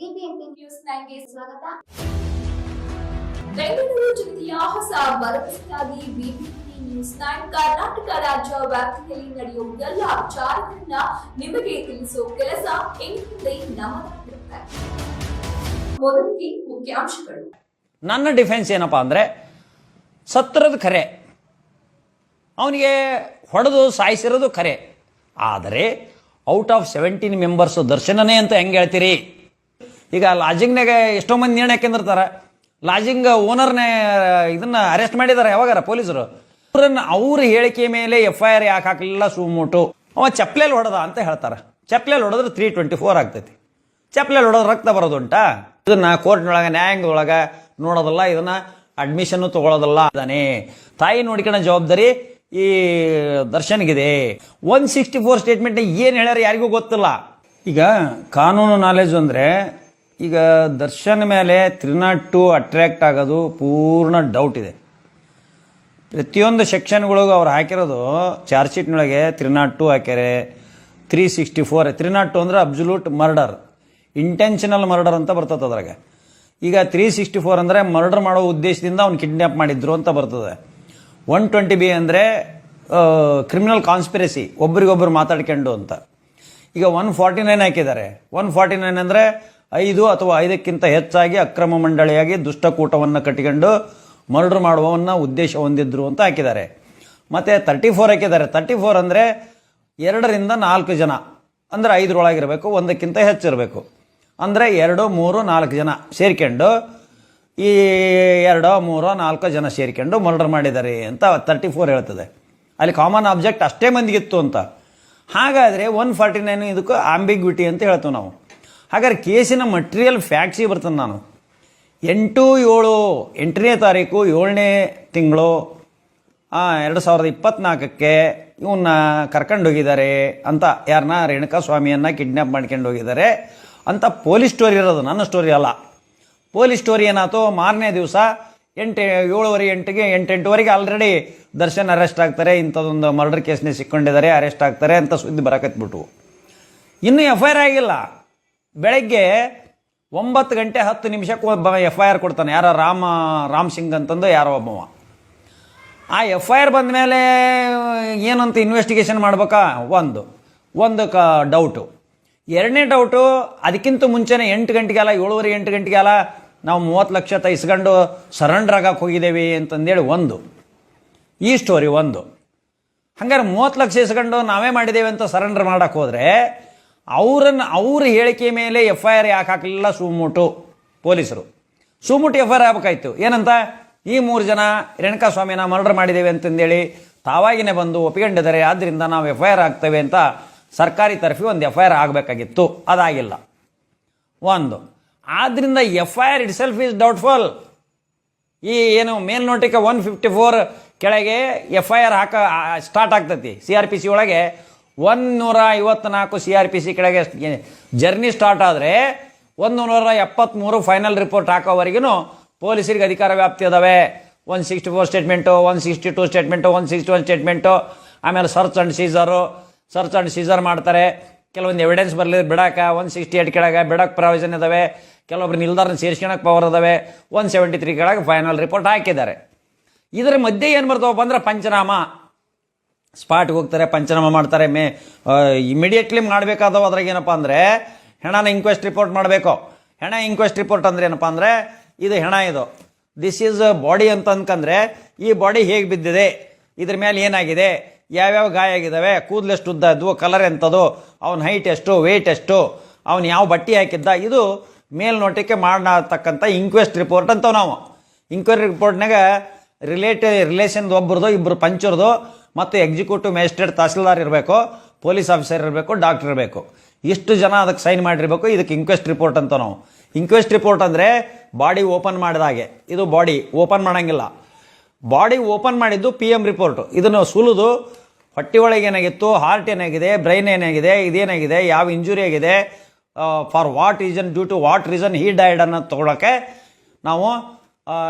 BBMP news ನೈನ್ಗೆ ಸ್ವಾಗತ. ಬೆಂಗಳೂರು ಜಿಲ್ಲೆಯ ಹೊಸ ಭರವಸೆಯಾಗಿ ಬಿಬಿಎಂಪಿ ನ್ಯೂಸ್ ನೈನ್ ಕರ್ನಾಟಕ ರಾಜ್ಯ ವ್ಯಾಪ್ತಿಯಲ್ಲಿ ನಡೆಯುವ ಎಲ್ಲ ವಿಚಾರಗಳನ್ನ ನಿಮಗೆ ತಿಳಿಸುವ ಕೆಲಸ ಎಂದಿದೆ ನಮ್ಮದಾಗಿರುತ್ತೆ ಮೊದಲಿಗೆ ಮುಖ್ಯಾಂಶಗಳು. ನನ್ನ ಡಿಫೆನ್ಸ್ ಏನಪ್ಪ ಅಂದರೆ ಸತ್ರದ ಖರೆ ಅವನಿಗೆ ಹೊಡೆದು ಸಾಯಿಸಿರೋದು ಖರೆ ಆದರೆ ಔಟ್ ಆಫ್ ಸೆವೆಂಟೀನ್ ಮೆಂಬರ್ಸು ದರ್ಶನನೇ ಅಂತ ಹೆಂಗೆ ಹೇಳ್ತೀರಿ? ಈಗ ಲಾಜಿಂಗ್ನಾಗ ಎಷ್ಟೋ ಮಂದಿ ನೇಣು ಹಾಕಿರ್ತಾರೆ ಲಾಜಿಂಗ್ ಓನರ್ನೇ ಇದನ್ನ ಅರೆಸ್ಟ್ ಮಾಡಿದ್ದಾರೆ ಯಾವಾಗಾರ ಪೊಲೀಸರು. ಅವ್ರನ್ನ ಅವ್ರ ಹೇಳಿಕೆ ಮೇಲೆ ಎಫ್ ಐ ಆರ್ ಯಾಕೆ ಹಾಕಲಿಲ್ಲ ಸುಮೋಟು? ಅವ ಚಪ್ಲೇಲಿ ಹೊಡೆದ ಅಂತ ಹೇಳ್ತಾರೆ. ಚಪ್ಲೇಲಿ ಹೊಡೆದ್ರೆ ತ್ರೀ ಟ್ವೆಂಟಿ ಫೋರ್ ಆಗ್ತೈತಿ. ಚಪ್ಲೇಲಿ ಹೊಡೆದ್ರೆ ರಕ್ತ ಬರೋದುಂಟಾ ಇದನ್ನ ಕೋರ್ಟ್ನೊಳಗೆ, ನ್ಯಾಯಾಂಗದೊಳಗೆ ನೋಡೋದಲ್ಲ, ಇದನ್ನ ಅಡ್ಮಿಷನ್ ತಗೊಳ್ಳೋದಲ್ಲ ಇದಾನೆ. ತಾಯಿ ನೋಡ್ಕೊಳ್ಳೋ ಜವಾಬ್ದಾರಿ ಈ ದರ್ಶನ್ಗಿದೆ. ಒನ್ ಸಿಕ್ಸ್ಟಿ ಫೋರ್ ಸ್ಟೇಟ್ಮೆಂಟ್ ಏನು ಹೇಳ್ಯಾರ ಯಾರಿಗೂ ಗೊತ್ತಿಲ್ಲ. ಈಗ ಕಾನೂನು ನಾಲೆಜ್ ಅಂದರೆ ಈಗ ದರ್ಶನ್ ಮೇಲೆ ತ್ರಿನಾಟ್ ಟು ಅಟ್ರಾಕ್ಟ್ ಆಗೋದು ಪೂರ್ಣ ಡೌಟ್ ಇದೆ. ಪ್ರತಿಯೊಂದು ಸೆಕ್ಷನ್ಗಳಿಗೂ ಅವ್ರು ಹಾಕಿರೋದು ಚಾರ್ಜ್ ಶೀಟ್ನೊಳಗೆ three nought two ಹಾಕ್ಯಾರೆ three sixty four three nought two ಅಂದರೆ ಅಬ್ಸುಲೂಟ್ ಮರ್ಡರ್ ಇಂಟೆನ್ಷನಲ್ ಮರ್ಡರ್ ಅಂತ ಬರ್ತದೆ ಅದ್ರಾಗೆ. ಈಗ ತ್ರೀ ಸಿಕ್ಸ್ಟಿ ಫೋರ್ ಅಂದರೆ ಮರ್ಡರ್ ಮಾಡೋ ಉದ್ದೇಶದಿಂದ ಅವ್ನು ಕಿಡ್ನ್ಯಾಪ್ ಮಾಡಿದ್ರು ಅಂತ ಬರ್ತದೆ. ಒನ್ ಟ್ವೆಂಟಿ ಬಿ ಅಂದರೆ ಕ್ರಿಮಿನಲ್ ಕಾನ್ಸ್ಪಿರಸಿ ಒಬ್ರಿಗೊಬ್ರು ಮಾತಾಡ್ಕೊಂಡು ಅಂತ. ಈಗ ಒನ್ ಫಾರ್ಟಿ ನೈನ್ ಹಾಕಿದ್ದಾರೆ. ಒನ್ ಫಾರ್ಟಿ ನೈನ್ ಅಂದರೆ ಐದು ಅಥವಾ ಐದಕ್ಕಿಂತ ಹೆಚ್ಚಾಗಿ ಅಕ್ರಮ ಮಂಡಳಿಯಾಗಿ ದುಷ್ಟಕೂಟವನ್ನು ಕಟ್ಟಿಕೊಂಡು ಮರ್ಡರ್ ಮಾಡುವವನ್ನ ಉದ್ದೇಶ ಹೊಂದಿದ್ರು ಅಂತ ಹಾಕಿದ್ದಾರೆ. ಮತ್ತು ತರ್ಟಿ ಫೋರ್ ಹಾಕಿದ್ದಾರೆ. ತರ್ಟಿ ಫೋರ್ ಅಂದರೆ ಎರಡರಿಂದ ನಾಲ್ಕು ಜನ. ಅಂದರೆ ಐದರೊಳಗಿರಬೇಕು, ಒಂದಕ್ಕಿಂತ ಹೆಚ್ಚಿರಬೇಕು. ಅಂದರೆ ಎರಡು, ಮೂರು, ನಾಲ್ಕು ಜನ ಸೇರಿಕೊಂಡು ಈ ಎರಡೋ, ಮೂರೋ, ನಾಲ್ಕು ಜನ ಸೇರಿಕೊಂಡು ಮರ್ಡರ್ ಮಾಡಿದ್ದಾರೆ ಅಂತ ತರ್ಟಿ ಫೋರ್ ಹೇಳ್ತದೆ. ಅಲ್ಲಿ ಕಾಮನ್ ಆಬ್ಜೆಕ್ಟ್ ಅಷ್ಟೇ ಮಂದಿಗಿತ್ತು ಅಂತ. ಹಾಗಾದರೆ ಒನ್ ಫಾರ್ಟಿ ನೈನ್ ಇದಕ್ಕೂ ಆಂಬಿಗ್ವಿಟಿ ಅಂತ ಹೇಳ್ತೀವಿ ನಾವು. ಹಾಗಾದ್ರೆ ಕೇಸಿನ ಮಟೀರಿಯಲ್ ಫ್ಯಾಕ್ಟ್ಸಿಗೆ ಬರ್ತದೆ ನಾನು. ಎಂಟು ಏಳು ಎಂಟನೇ ತಾರೀಕು ಏಳನೇ ತಿಂಗಳು ಎರಡು ಸಾವಿರದ ಇಪ್ಪತ್ನಾಲ್ಕಕ್ಕೆ ಇವನ್ನ ಕರ್ಕೊಂಡು ಹೋಗಿದ್ದಾರೆ ಅಂತ ಯಾರನ್ನ ರೇಣುಕಾ ಸ್ವಾಮಿಯನ್ನ ಕಿಡ್ನ್ಯಾಪ್ ಮಾಡ್ಕೊಂಡು ಹೋಗಿದ್ದಾರೆ ಅಂತ ಪೊಲೀಸ್ ಸ್ಟೋರಿ ಇರೋದು, ನನ್ನ ಸ್ಟೋರಿ ಅಲ್ಲ. ಪೊಲೀಸ್ ಸ್ಟೋರಿ ಏನಾಯ್ತು? ಮಾರನೇ ದಿವಸ ಎಂಟು, ಏಳುವರೆ ಎಂಟಿಗೆ, ಎಂಟೆಂಟುವರೆಗೆ ಆಲ್ರೆಡಿ ದರ್ಶನ್ ಅರೆಸ್ಟ್ ಆಗ್ತಾರೆ, ಇಂಥದ್ದೊಂದು ಮರ್ಡರ್ ಕೇಸ್ನೇ ಸಿಕ್ಕೊಂಡಿದ್ದಾರೆ ಅರೆಸ್ಟ್ ಆಗ್ತಾರೆ ಅಂತ ಸುದ್ದಿ ಬರಕತ್ಬಿಟ್ಟು ಇನ್ನೂ ಎಫ್ ಐ ಆರ್ ಆಗಿಲ್ಲ. ಬೆಳಗ್ಗೆ ಒಂಬತ್ತು ಗಂಟೆ ಹತ್ತು ನಿಮಿಷಕ್ಕೆ ಒಬ್ಬ ಎಫ್ ಐ ಆರ್ ಕೊಡ್ತಾನೆ. ಯಾರೋ ರಾಮ, ರಾಮ್ ಸಿಂಗ್ ಅಂತಂದು ಯಾರೋ ಒಬ್ಬವ. ಆ ಎಫ್ ಐ ಆರ್ ಬಂದ ಮೇಲೆ ಏನಂತ ಇನ್ವೆಸ್ಟಿಗೇಷನ್ ಮಾಡ್ಬೇಕಾ? ಒಂದು. ಒಂದು ಕ ಡೌಟು ಎರಡನೇ ಡೌಟು ಅದಕ್ಕಿಂತ ಮುಂಚೆನೇ ಎಂಟು ಗಂಟೆಗೆಲ್ಲ ಏಳುವರೆ ಎಂಟು ಗಂಟೆಗೆಲ್ಲ ನಾವು ಮೂವತ್ತು ಲಕ್ಷ ತೈಸ್ಕೊಂಡು ಸರೆಂಡರ್ ಆಗಕ್ಕೆ ಹೋಗಿದ್ದೇವೆ ಅಂತಂದೇಳಿ ಒಂದು. ಈ ಸ್ಟೋರಿ ಒಂದು. ಹಂಗಾರೆ ಮೂವತ್ತು ಲಕ್ಷ ಇಸ್ಕೊಂಡು ನಾವೇ ಮಾಡಿದ್ದೇವೆ ಅಂತ ಸರೆಂಡರ್ ಮಾಡೋಕ್ಕೆ ಹೋದರೆ ಅವರನ್ನು, ಅವ್ರ ಹೇಳಿಕೆ ಮೇಲೆ ಎಫ್ ಐ ಆರ್ ಯಾಕೆ ಹಾಕಲಿಲ್ಲ ಸುಮೋಟು ಪೊಲೀಸರು? Suo motu F I R ಆಗ್ಬೇಕಾಯ್ತು. ಏನಂತ? ಈ ಮೂರು ಜನ ರೇಣುಕಾ ಸ್ವಾಮಿನ ಮರ್ಡರ್ ಮಾಡಿದ್ದೇವೆ ಅಂತಂದೇಳಿ ತಾವಾಗಿನೇ ಬಂದು ಒಪ್ಕೊಂಡಿದ್ದಾರೆ ಆದ್ದರಿಂದ ನಾವು ಎಫ್ ಐ ಆರ್ ಆಗ್ತೇವೆ ಅಂತ ಸರ್ಕಾರಿ ತರಫಿ ಒಂದು ಎಫ್ ಐ ಆರ್ ಆಗಬೇಕಾಗಿತ್ತು. ಅದಾಗಿಲ್ಲ. ಒಂದು. ಆದ್ದರಿಂದ F I R itself is doubtful ಈ ಏನು ಮೇಲ್ನೋಟಿಕೆ ಒನ್ ಫಿಫ್ಟಿ ಫೋರ್ ಕೆಳಗೆ ಎಫ್ ಐ ಆರ್ ಹಾಕ ಸ್ಟಾರ್ಟ್ ಆಗ್ತೈತಿ. ಸಿ ಆರ್ ಪಿ ಸಿ ಒಳಗೆ ಒನ್ ನೂರ ಐವತ್ನಾಲ್ಕು ಸಿ ಆರ್ ಪಿ ಸಿ ಕಡೆಗೆ ಜರ್ನಿ ಸ್ಟಾರ್ಟ್ ಆದರೆ ಒಂದು ನೂರ ಎಪ್ಪತ್ತ್ಮೂರು ಫೈನಲ್ ರಿಪೋರ್ಟ್ ಹಾಕೋವರೆಗೂ ಪೊಲೀಸರಿಗೆ ಅಧಿಕಾರ ವ್ಯಾಪ್ತಿ ಅದಾವೆ. One sixty four statement one sixty two statement one sixty one statement ಆಮೇಲೆ search and seizure search and seizure ಮಾಡ್ತಾರೆ. ಕೆಲವೊಂದು ಎವಿಡೆನ್ಸ್ ಬರಲಿ, ಬಿಡಾಕ ಒನ್ ಸಿಕ್ಸ್ಟಿ ಏಟ್ ಕೆಳಗೆ ಬಿಡಕ್ಕೆ ಪ್ರಾವಿಷನ್ ಇದಾವೆ. ಕೆಲವೊಬ್ರು ನಿಲ್ದಾರನ ಸೇರಿಸ್ಕೊಳಕ್ಕೆ ಪವರ್ ಇದಾವೆ ಒನ್ ಸೆವೆಂಟಿ ತ್ರೀ ಕೆಳಗೆ ಫೈನಲ್ ರಿಪೋರ್ಟ್ ಹಾಕಿದ್ದಾರೆ. ಇದರ ಮಧ್ಯೆ ಏನು ಬರ್ತಾವಪ್ಪ ಅಂದ್ರೆ ಪಂಚನಾಮ. ಸ್ಪಾಟ್ಗೆ ಹೋಗ್ತಾರೆ, ಪಂಚನಾಮ ಮಾಡ್ತಾರೆ, ಮೇ ಇಮಿಡಿಯೇಟ್ಲಿ ಮಾಡಬೇಕಾದವು ಅದ್ರಾಗೇನಪ್ಪ ಅಂದರೆ, ಹೆಣನ ಇಂಕ್ವೆಸ್ಟ್ ರಿಪೋರ್ಟ್ ಮಾಡಬೇಕು. ಹೆಣ ಇನ್ಕ್ವೆಸ್ಟ್ ರಿಪೋರ್ಟ್ ಅಂದ್ರೆ ಏನಪ್ಪ ಅಂದರೆ, ಇದು ಹೆಣ ಇದು. ದಿಸ್ ಈಸ್ ಬಾಡಿ ಅಂತ ಅಂದ್ಕಂದ್ರೆ ಈ ಬಾಡಿ ಹೇಗೆ ಬಿದ್ದಿದೆ? ಇದ್ರ ಮೇಲೆ ಏನಾಗಿದೆ? ಯಾವ್ಯಾವ ಗಾಯ ಆಗಿದ್ದಾವೆ? ಕೂದಲೆಷ್ಟು ಉದ್ದ ಇದ್ವು? ಕಲರ್ ಎಂಥದ್ದು ಅವನ ಹೈಟ್ ಎಷ್ಟು? ವೆಯ್ಟ್ ಎಷ್ಟು? ಅವನು ಯಾವ ಬಟ್ಟೆ ಹಾಕಿದ್ದ? ಇದು ಮೇಲ್ನೋಟಕ್ಕೆ ಮಾಡತಕ್ಕಂಥ ಇಂಕ್ವೆಸ್ಟ್ ರಿಪೋರ್ಟ್ ಅಂತವ್ ನಾವು. ಇಂಕ್ವೈರಿ ರಿಪೋರ್ಟ್ನಾಗ ರಿಲೇಟ್ ರಿಲೇಷನ್ ಒಬ್ಬರದು ಇಬ್ಬರು ಪಂಚರ್ದು, ಮತ್ತು ಎಕ್ಸಿಕ್ಯೂಟಿವ್ ಮ್ಯಾಜಿಸ್ಟ್ರೇಟ್ ತಹಸೀಲ್ದಾರ್ ಇರಬೇಕು ಪೊಲೀಸ್ ಆಫೀಸರ್ ಇರಬೇಕು ಡಾಕ್ಟರ್ ಇರಬೇಕು. ಇಷ್ಟು ಜನ ಅದಕ್ಕೆ ಸೈನ್ ಮಾಡಿರಬೇಕು, ಇದಕ್ಕೆ ಇನ್ಕ್ವೆಸ್ಟ್ ರಿಪೋರ್ಟ್ ಅಂತ ನಾವು. ಇನ್ಕ್ವೆಸ್ಟ್ ರಿಪೋರ್ಟ್ ಅಂದರೆ ಬಾಡಿ ಓಪನ್ ಮಾಡಿದ ಹಾಗೆ. ಇದು ಬಾಡಿ ಓಪನ್ ಮಾಡೋಂಗಿಲ್ಲ. ಬಾಡಿ ಓಪನ್ ಮಾಡಿದ್ದು ಪಿ ಎಂ ರಿಪೋರ್ಟು ಇದನ್ನು ಸುಲಿದು ಹೊಟ್ಟೆ ಒಳಗೆ ಏನಾಗಿತ್ತು ಹಾರ್ಟ್ ಏನಾಗಿದೆ ಬ್ರೈನ್ ಏನಾಗಿದೆ, ಇದೇನಾಗಿದೆ, ಯಾವ ಇಂಜುರಿ ಆಗಿದೆ for what reason due to what reason he died ಅನ್ನೋದು ತೊಗೊಳಕ್ಕೆ ನಾವು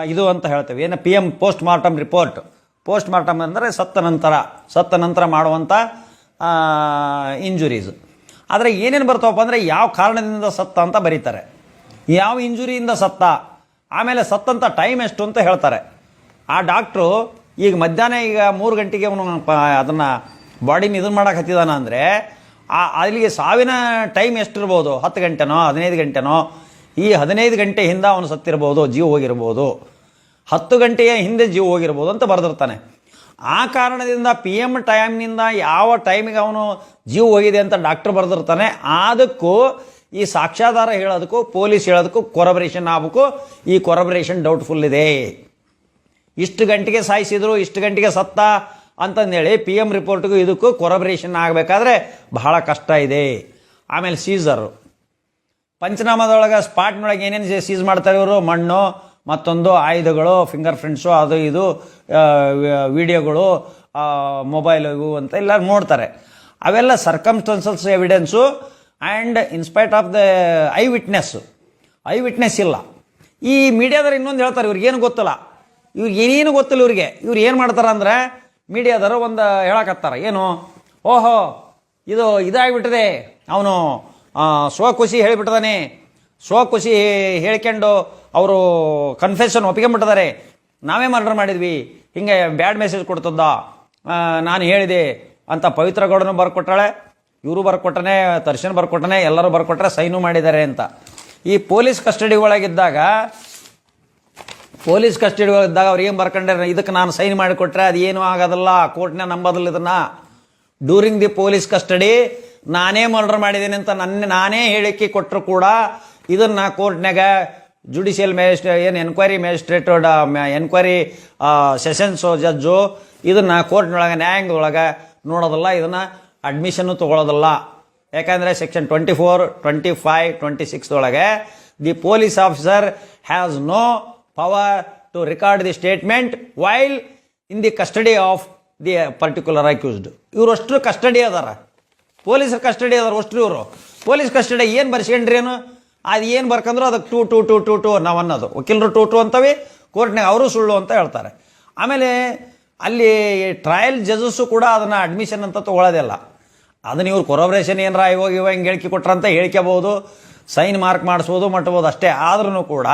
ಇದು ಅಂತ ಹೇಳ್ತೇವೆ. ಏನು P M post mortem report post mortem ಅಂದರೆ ಸತ್ತ ನಂತರ ಸತ್ತ ನಂತರ ಮಾಡುವಂಥ ಇಂಜುರೀಸ್ ಆದರೆ ಏನೇನು ಬರ್ತಾವಪ್ಪ ಅಂದರೆ ಯಾವ ಕಾರಣದಿಂದ ಸತ್ತ ಅಂತ ಬರೀತಾರೆ. ಯಾವ ಇಂಜುರಿಯಿಂದ ಸತ್ತ? ಆಮೇಲೆ ಸತ್ತಂಥ ಟೈಮ್ ಎಷ್ಟು ಅಂತ ಹೇಳ್ತಾರೆ. ಆ ಡಾಕ್ಟ್ರು ಈಗ ಮಧ್ಯಾಹ್ನ ಈಗ ಮೂರು ಗಂಟೆಗೆ ಅವನು ಅದನ್ನು ಬಾಡಿನ ಇದನ್ನು ಮಾಡಕ್ಕೆ ಹತ್ತಿದಾನ ಅಂದರೆ, ಆ, ಅಲ್ಲಿಗೆ ಸಾವಿನ ಟೈಮ್ ಎಷ್ಟಿರ್ಬೋದು? ಹತ್ತು ಗಂಟೆನೋ, ಹದಿನೈದು ಗಂಟೆನೋ? ಈ ಹದಿನೈದು ಗಂಟೆ ಹಿಂದೆ ಅವನು ಸತ್ತಿರ್ಬೋದು, ಜೀವ ಹೋಗಿರ್ಬೋದು. ಹತ್ತು ಗಂಟೆಯ ಹಿಂದೆ ಜೀವ ಹೋಗಿರ್ಬೋದು ಅಂತ ಬರೆದಿರ್ತಾನೆ. ಆ ಕಾರಣದಿಂದ ಪಿ ಎಂ ಟೈಮ್ನಿಂದ ಯಾವ ಟೈಮಿಗೆ ಅವನು ಜೀವ ಹೋಗಿದೆ ಅಂತ ಡಾಕ್ಟರ್ ಬರೆದಿರ್ತಾನೆ. ಅದಕ್ಕೂ ಈ ಸಾಕ್ಷ್ಯಾಧಾರ ಹೇಳೋದಕ್ಕೂ ಪೊಲೀಸ್ ಹೇಳೋದಕ್ಕೂ ಕೊರಬರೇಷನ್ ಆಗಬೇಕು. ಈ ಕೊರಬರೇಷನ್ ಡೌಟ್ಫುಲ್ ಇದೆ. ಇಷ್ಟು ಗಂಟೆಗೆ ಸಾಯಿಸಿದ್ರು, ಇಷ್ಟು ಗಂಟೆಗೆ ಸತ್ತ ಅಂತಂದೇಳಿ ಪಿ ಎಂ ರಿಪೋರ್ಟ್ಗೂ ಇದಕ್ಕೂ ಕೊರಬರೇಷನ್ ಆಗಬೇಕಾದ್ರೆ ಬಹಳ ಕಷ್ಟ ಇದೆ. ಆಮೇಲೆ ಸೀಸರು ಪಂಚನಾಮದೊಳಗೆ ಸ್ಪಾಟ್ನೊಳಗೆ ಏನೇನು ಸೀಸ್ ಮಾಡ್ತಾರೆ ಇವರು? ಮಣ್ಣು, ಮತ್ತೊಂದು ಆಯುಧಗಳು ಫಿಂಗರ್ ಪ್ರಿಂಟ್ಸು ಅದು ಇದು ವಿಡಿಯೋಗಳು ಮೊಬೈಲ್ ಇವು ಅಂತ ಎಲ್ಲ ನೋಡ್ತಾರೆ. ಅವೆಲ್ಲ circumstances evidence and in spite of the eyewitness eyewitness ಇಲ್ಲ. ಈ ಮೀಡಿಯಾದವ್ರು ಇನ್ನೊಂದು ಹೇಳ್ತಾರೆ ಇವ್ರಿಗೇನು ಗೊತ್ತಿಲ್ಲ? ಇವ್ರಿಗೆ ಏನೇನು ಗೊತ್ತಿಲ್ಲ ಇವ್ರಿಗೆ? ಇವ್ರು ಏನು ಮಾಡ್ತಾರೆ ಅಂದ್ರೆ ಮೀಡಿಯಾದವರು ಒಂದು ಹೇಳಕತ್ತಾರೆ. ಏನು? ಓಹೋ, ಇದು, ಇದಾಗಿಬಿಟ್ಟಿದೆ. ಅವನು ಸ್ವಖುಷಿ ಸ್ವ ಸ್ವಖುಷಿ ಹೇಳ್ಕೊಂಡು ಅವರು ಕನ್ಫೆಷನ್ ಒಪ್ಕೊಂಡ್ಬಿಟ್ಟಿದ್ದಾರೆ ನಾವೇ ಮರ್ಡರ್ ಮಾಡಿದ್ವಿ. ಹಿಂಗೆ ಬ್ಯಾಡ್ ಮೆಸೇಜ್ ಕೊಡ್ತದ ನಾನು ಹೇಳಿದೆ. ಅಂತ ಪವಿತ್ರ ಗೌಡನು ಬರ್ಕೊಟ್ಟಾಳೆ. ಇವರು ಬರ್ಕೊಟ್ಟನೆ ದರ್ಶನ್ ಬರ್ಕೊಟ್ಟನೆ ಎಲ್ಲರೂ ಬರ್ಕೊಟ್ರೆ ಸೈನು ಮಾಡಿದ್ದಾರೆ ಅಂತ. ಈ ಪೊಲೀಸ್ ಕಸ್ಟಡಿ ಒಳಗಿದ್ದಾಗ, ಪೊಲೀಸ್ ಕಸ್ಟಡಿ ಒಳಗಿದ್ದಾಗ ಅವ್ರು ಏನು ಬರ್ಕೊಂಡ್ರೆ, ಇದಕ್ಕೆ ನಾನು ಸೈನ್ ಮಾಡಿಕೊಟ್ರೆ ಅದು ಏನೂ ಆಗೋದಿಲ್ಲ ಕೋರ್ಟ್ನ ನಂಬೋದಿಲ್ಲ ಇದನ್ನ. ಡ್ಯೂರಿಂಗ್ ದಿ ಪೊಲೀಸ್ ಕಸ್ಟಡಿ ನಾನೇ ಮರ್ಡರ್ ಮಾಡಿದ್ದೀನಿ ಅಂತ ನನ್ನ, ನಾನೇ ಹೇಳಿಕೆ ಕೊಟ್ಟರು ಕೂಡ ಇದನ್ನು ಕೋರ್ಟ್ನಾಗ ಜುಡಿಷಿಯಲ್ ಮ್ಯಾಜಿಸ್ಟ್ರೇ ಏನು enquiry magistrate enquiry sessions judge ಇದನ್ನು ಕೋರ್ಟ್ನೊಳಗೆ, ನ್ಯಾಯಾಂಗದೊಳಗೆ ನೋಡೋದಲ್ಲ, ಇದನ್ನು ಅಡ್ಮಿಷನ್ನು ತೊಗೊಳೋದಲ್ಲ. ಯಾಕಂದರೆ section twenty four twenty five twenty ಸಿಕ್ಸ್ದೊಳಗೆ the police officer has no power to record the statement while in the custody of the particular accused ಇವರಷ್ಟು custody ಅದಾರ. ಪೊಲೀಸರ custody ಅದಾರ ಅಷ್ಟು ಇವರು. ಪೊಲೀಸ್ ಕಸ್ಟಡಿ ಏನು ಬರ್ಸ್ಕೊಂಡ್ರಿ ಏನು? ಅದು ಏನು ಬರ್ಕಂದ್ರು ಅದಕ್ಕೆ two two two two two ನಾವು ಅನ್ನೋದು. ವಕೀಲರು ಟೂ ಟೂ ಅಂತವೆ ಕೋರ್ಟ್ನಾಗ ಅವರು ಸುಳ್ಳು ಅಂತ ಹೇಳ್ತಾರೆ. ಆಮೇಲೆ ಅಲ್ಲಿ ಟ್ರಯಲ್ ಜಜಸ್ಸು ಕೂಡ ಅದನ್ನು ಅಡ್ಮಿಷನ್ ಅಂತ ತಗೊಳ್ಳೋದಿಲ್ಲ ಅದನ್ನ ಇವ್ರು ಕೊರೊಬ್ರೇಷನ್ ಏನಾರ ಇವಾಗ ಇವಾಗ ಹಿಂಗೆ ಹೇಳಿಕೆ ಕೊಟ್ರಂತ ಹೇಳ್ಕೋಬೋದು ಸೈನ್ ಮಾರ್ಕ್ ಮಾಡಿಸ್ಬೋದು, ಮಟ್ಬೋದು ಅಷ್ಟೇ. ಆದ್ರೂ ಕೂಡ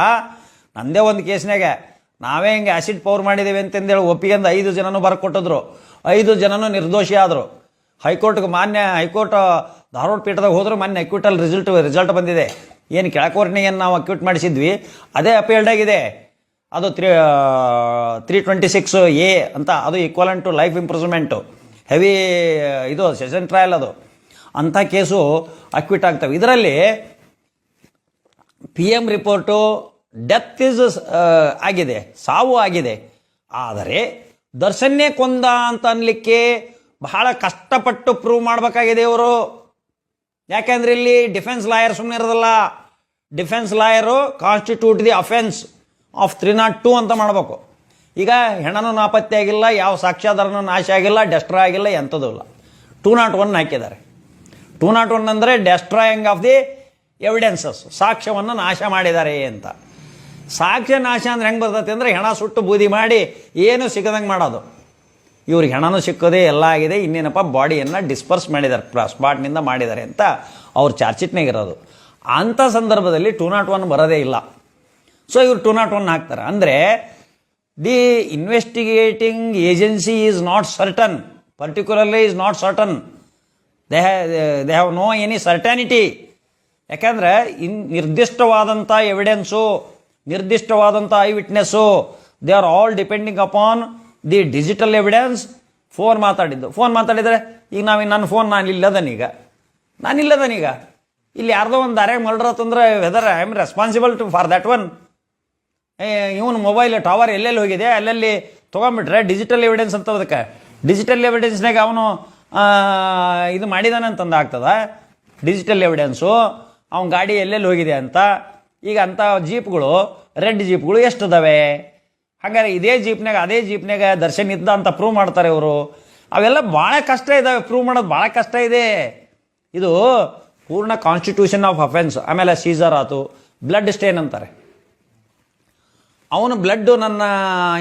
ನಂದೇ ಒಂದು ಕೇಸ್ನಾಗೆ ನಾವೇ ಹಿಂಗೆ ಆ್ಯಸಿಡ್ ಪವರ್ ಮಾಡಿದ್ದೀವಿ ಅಂತಂದೇಳಿ ಒಪ್ಪಿಗೆಂದು ಐದು ಜನನೂ ಬರ್ಕೊಟ್ಟಿದ್ರು. ಐದು ಜನನೂ ನಿರ್ದೋಷಿ ಆದರು. ಹೈಕೋರ್ಟ್ಗೆ ಮಾನ್ಯ, ಹೈಕೋರ್ಟ್ ಧಾರವಾಡ ಪೀಠದಾಗ ಹೋದ್ರೆ ಮಾನ್ಯ ಅಕ್ಯೂಟಲ್ ರಿಸಲ್ಟ್ ರಿಸಲ್ಟ್ ಬಂದಿದೆ. ಏನು ಕೆಳಕೋರ್ಟ್ನಾಗ ಏನು ನಾವು ಅಕ್ಯೂಟ್ ಮಾಡಿಸಿದ್ವಿ, ಅದೇ ಅಪೀಲ್ಡ್ ಆಗಿದೆ. ಅದು three three twenty six A ಅಂತ, ಅದು equivalent to life improvement heavy ಇದು ಸೆಷನ್ ಟ್ರಯಲ್ ಅದು. ಅಂಥ ಕೇಸು ಅಕ್ವಿಟ್ ಆಗ್ತವೆ. ಇದರಲ್ಲಿ P M report death is ಆಗಿದೆ, ಸಾವು ಆಗಿದೆ. ಆದರೆ ದರ್ಶನ್ನೇ ಕೊಂದ ಅಂತ ಅನ್ಲಿಕ್ಕೆ ಬಹಳ ಕಷ್ಟಪಟ್ಟು ಪ್ರೂವ್ ಮಾಡಬೇಕಾಗಿದೆ ಇವರು. ಯಾಕೆಂದ್ರೆ ಇಲ್ಲಿ ಡಿಫೆನ್ಸ್ ಲಾಯರ್ ಸುಮ್ಮನೆ ಇರೋದಲ್ಲ. Defence lawyer constitute the offence of three nought two ಅಂತ ಮಾಡಬೇಕು. ಈಗ ಹೆಣನೂ ನಾಪತ್ತೆ ಆಗಿಲ್ಲ, ಯಾವ ಸಾಕ್ಷ್ಯಾಧಾರನೂ ನಾಶ ಆಗಿಲ್ಲ ಡೆಸ್ಟ್ರಾ ಆಗಿಲ್ಲ ಎಂಥದೂ ಇಲ್ಲ. ಟೂ ನಾಟ್ ಒನ್ ಹಾಕಿದ್ದಾರೆ. ಟೂ ನಾಟ್ ಒನ್ ಅಂದರೆ ಡೆಸ್ಟ್ರಾಯಿಂಗ್ ಆಫ್ ದಿ ಎವಿಡೆನ್ಸಸ್ ಸಾಕ್ಷ್ಯವನ್ನು ನಾಶ ಮಾಡಿದ್ದಾರೆ ಅಂತ. ಸಾಕ್ಷ್ಯ ನಾಶ ಅಂದ್ರೆ ಹೆಂಗೆ ಬರ್ತೈತೆ ಅಂದರೆ ಹೆಣ ಸುಟ್ಟು ಬೂದಿ ಮಾಡಿ ಏನು ಸಿಗದಂಗೆ ಮಾಡೋದು. ಇವ್ರಿಗೆ ಹೆಣನೂ ಸಿಕ್ಕೋದೇ ಎಲ್ಲ ಆಗಿದೆ, ಇನ್ನೇನಪ್ಪ ಬಾಡಿಯನ್ನು ಡಿಸ್ಪರ್ಸ್ ಮಾಡಿದ್ದಾರೆ ಸ್ಪಾಟ್ನಿಂದ ಮಾಡಿದ್ದಾರೆ ಅಂತ ಅವ್ರ ಚಾರ್ಜ್ ಶೀಟ್ನಾಗ ಇರೋದು. ಅಂಥ ಸಂದರ್ಭದಲ್ಲಿ ಟೂ ನಾಟ್ ಒನ್ ಬರೋದೇ ಇಲ್ಲ. ಸೊ ಇವ್ರು ಟೂ ನಾಟ್ ಒನ್ ಹಾಕ್ತಾರೆ. ಅಂದರೆ, the investigating agency is not certain. Particularly is not certain. They they have no any certainty. ಯಾಕಂದರೆ, ಇನ್ ನಿರ್ದಿಷ್ಟವಾದಂಥ evidence ನಿರ್ದಿಷ್ಟವಾದಂಥ eyewitness they are all depending upon the digital evidence phone ಮಾತಾಡಿದ್ದು. Phone ಮಾತಾಡಿದರೆ, ಈಗ ನಾವು ನನ್ನ phone ನಾನು ಇಲ್ಲದನೀಗ ನಾನು ಇಲ್ಲದನೀಗ ಇಲ್ಲಿ ಯಾರ್ದೋ ಒಂದು ದಾರ್ಯಾಗ ಮರ್ಡರ್ ಅಂತಂದ್ರೆ whether I am responsible to for that one ಇವನು ಮೊಬೈಲ್ ಟವರ್ ಎಲ್ಲೆಲ್ಲಿ ಹೋಗಿದೆ? ಅಲ್ಲೆಲ್ಲಿ ತೊಗೊಂಬಿಟ್ರೆ ಡಿಜಿಟಲ್ ಎವಿಡೆನ್ಸ್ ಅಂತ ಅದಕ್ಕೆ. ಡಿಜಿಟಲ್ ಎವಿಡೆನ್ಸ್ನಾಗ ಅವನು ಇದು ಮಾಡಿದಾನೆ ಅಂತಂದು ಆಗ್ತದ. ಡಿಜಿಟಲ್ ಎವಿಡೆನ್ಸು ಅವನ ಗಾಡಿ ಎಲ್ಲೆಲ್ಲಿ ಹೋಗಿದೆ ಅಂತ. ಈಗ ಅಂಥ ಜೀಪ್ಗಳು ರೆಡ್ ಜೀಪ್ಗಳು ಎಷ್ಟು ಅದಾವೆ? ಹಾಗಾದ್ರೆ ಇದೇ ಜೀಪ್ನಾಗ ಅದೇ ಜೀಪ್ನಾಗ ದರ್ಶನ್ ಇದ್ದ ಅಂತ ಪ್ರೂವ್ ಮಾಡ್ತಾರೆ ಇವರು. ಅವೆಲ್ಲ ಭಾಳ ಕಷ್ಟ ಇದ್ದಾವೆ ಪ್ರೂವ್ ಮಾಡೋದು ಭಾಳ ಕಷ್ಟ ಇದೆ. ಇದು ಪೂರ್ಣ ಕಾನ್ಸ್ಟಿಟ್ಯೂಷನ್ ಆಫ್ ಅಫೆನ್ಸ್ ಆಮೇಲೆ ಸೀಸರ್ ಆತು. ಬ್ಲಡ್ ಸ್ಟೇನ್ ಅಂತಾರೆ. ಅವನು ಬ್ಲಡ್ಡು ನನ್ನ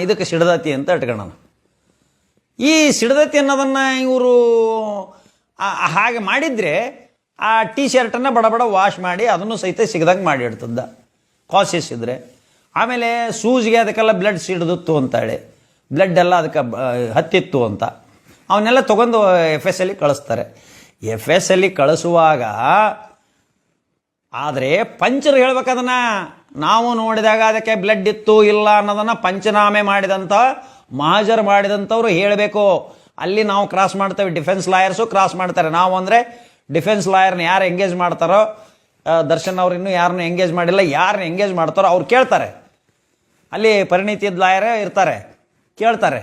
ಇದಕ್ಕೆ ಸಿಡದತಿ ಅಂತ ಇಟ್ಕೊಳ್ಳೋಣ ಈ ಸಿಡದತಿ ಅನ್ನೋದನ್ನು ಇವರು ಹಾಗೆ ಮಾಡಿದರೆ ಆ ಟಿ ಶರ್ಟನ್ನು ಬಡ ಬಡ ವಾಶ್ ಮಾಡಿ ಅದನ್ನು ಸಹಿತ ಸಿಗದಂಗೆ ಮಾಡಿಡ್ತದ್ದ ಕಾಸಿಸ್ ಇದ್ದರೆ ಆಮೇಲೆ ಸೂಜಿಗೆ ಅದಕ್ಕೆಲ್ಲ ಬ್ಲಡ್ ಸಿಡಿದಿತ್ತು ಅಂತಾಳೆ. ಬ್ಲಡ್ ಎಲ್ಲ ಅದಕ್ಕೆ ಹತ್ತಿತ್ತು ಅಂತ. ಅವನ್ನೆಲ್ಲ ತೊಗೊಂಡು ಎಫ್ ಎಸ್ ಅಲ್ಲಿ ಕಳಿಸ್ತಾರೆ. ಎಫ್ ಎಸ್ ಅಲ್ಲಿ ಕಳಿಸುವಾಗ, ಆದರೆ ಪಂಚರು ಹೇಳ್ಬೇಕದನ್ನು, ನಾವು ನೋಡಿದಾಗ ಅದಕ್ಕೆ ಬ್ಲಡ್ ಇತ್ತು ಇಲ್ಲ ಅನ್ನೋದನ್ನು ಪಂಚನಾಮೆ ಮಾಡಿದಂಥ ಮಹಾಜರ್ ಮಾಡಿದಂಥವ್ರು ಹೇಳಬೇಕು. ಅಲ್ಲಿ ನಾವು ಕ್ರಾಸ್ ಮಾಡ್ತೇವೆ ಡಿಫೆನ್ಸ್ ಲಾಯರ್ಸು ಕ್ರಾಸ್ ಮಾಡ್ತಾರೆ. ನಾವು ಅಂದರೆ ಡಿಫೆನ್ಸ್ ಲಾಯರ್ನ ಯಾರು ಎಂಗೇಜ್ ಮಾಡ್ತಾರೋ ದರ್ಶನ್ ಅವ್ರು ಇನ್ನೂ ಯಾರನ್ನೂ ಎಂಗೇಜ್ ಮಾಡಿಲ್ಲ ಯಾರನ್ನ ಎಂಗೇಜ್ ಮಾಡ್ತಾರೋ ಅವ್ರು ಕೇಳ್ತಾರೆ. ಅಲ್ಲಿ ಪರಿಣಿತಿದ ಲಾಯರೇ ಇರ್ತಾರೆ, ಕೇಳ್ತಾರೆ,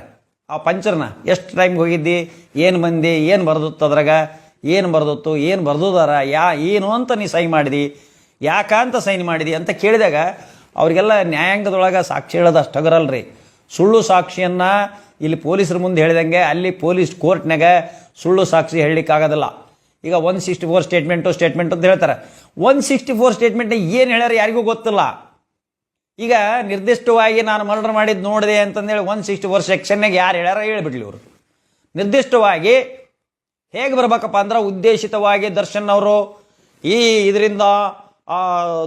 ಆ ಪಂಚರ್ನ, ಎಷ್ಟು ಟೈಮ್ಗೆ ಹೋಗಿದ್ದಿ? ಏನು ಬಂದಿ? ಏನು ಬರ್ದತ್ತು ಅದ್ರಾಗ? ಏನು ಬರ್ದತ್ತು? ಏನು ಬರ್ದುದಾರ? ಯಾ, ಏನು ಅಂತ ನೀ ಸೈನ್ ಮಾಡಿದಿ? ಯಾಕಂತ ಸೈನ್ ಮಾಡಿದಿ? ಅಂತ ಕೇಳಿದಾಗ ಅವರಿಗೆಲ್ಲ ನ್ಯಾಯಾಂಗದೊಳಗೆ ಸಾಕ್ಷಿ ಹೇಳೋದು ಅಷ್ಟು ಹಗರಲ್ರಿ. ಸುಳ್ಳು ಸಾಕ್ಷಿಯನ್ನು ಇಲ್ಲಿ ಪೊಲೀಸರ ಮುಂದೆ ಹೇಳಿದಂಗೆ ಅಲ್ಲಿ ಪೊಲೀಸ್ ಕೋರ್ಟ್ನಾಗ ಸುಳ್ಳು ಸಾಕ್ಷಿ ಹೇಳಲಿಕ್ಕಾಗೋದಿಲ್ಲ. ಈಗ one sixty four statement statement ಅಂತ ಹೇಳ್ತಾರೆ. ಒನ್ ಸಿಕ್ಸ್ಟಿ ಫೋರ್ ಸ್ಟೇಟ್ಮೆಂಟ್ ಏನು ಹೇಳ್ಯಾರ ಯಾರಿಗೂ ಗೊತ್ತಿಲ್ಲ. ಈಗ ನಿರ್ದಿಷ್ಟವಾಗಿ ನಾನು ಮರ್ಡರ್ ಮಾಡಿದ್ದು ನೋಡಿದೆ ಅಂತಂದೇಳಿ ಒನ್ ಸಿಕ್ಸ್ಟಿ ಫೋರ್ ಸೆಕ್ಷನ್ನಾಗ ಯಾರು ಹೇಳ್ಯಾರ ಹೇಳಿಬಿಡ್ಲಿ ಇವರು. ನಿರ್ದಿಷ್ಟವಾಗಿ ಹೇಗೆ ಬರ್ಬೇಕಪ್ಪ ಅಂದ್ರೆ ಉದ್ದೇಶಿತವಾಗಿ ದರ್ಶನ್ ಅವರು ಈ ಇದರಿಂದ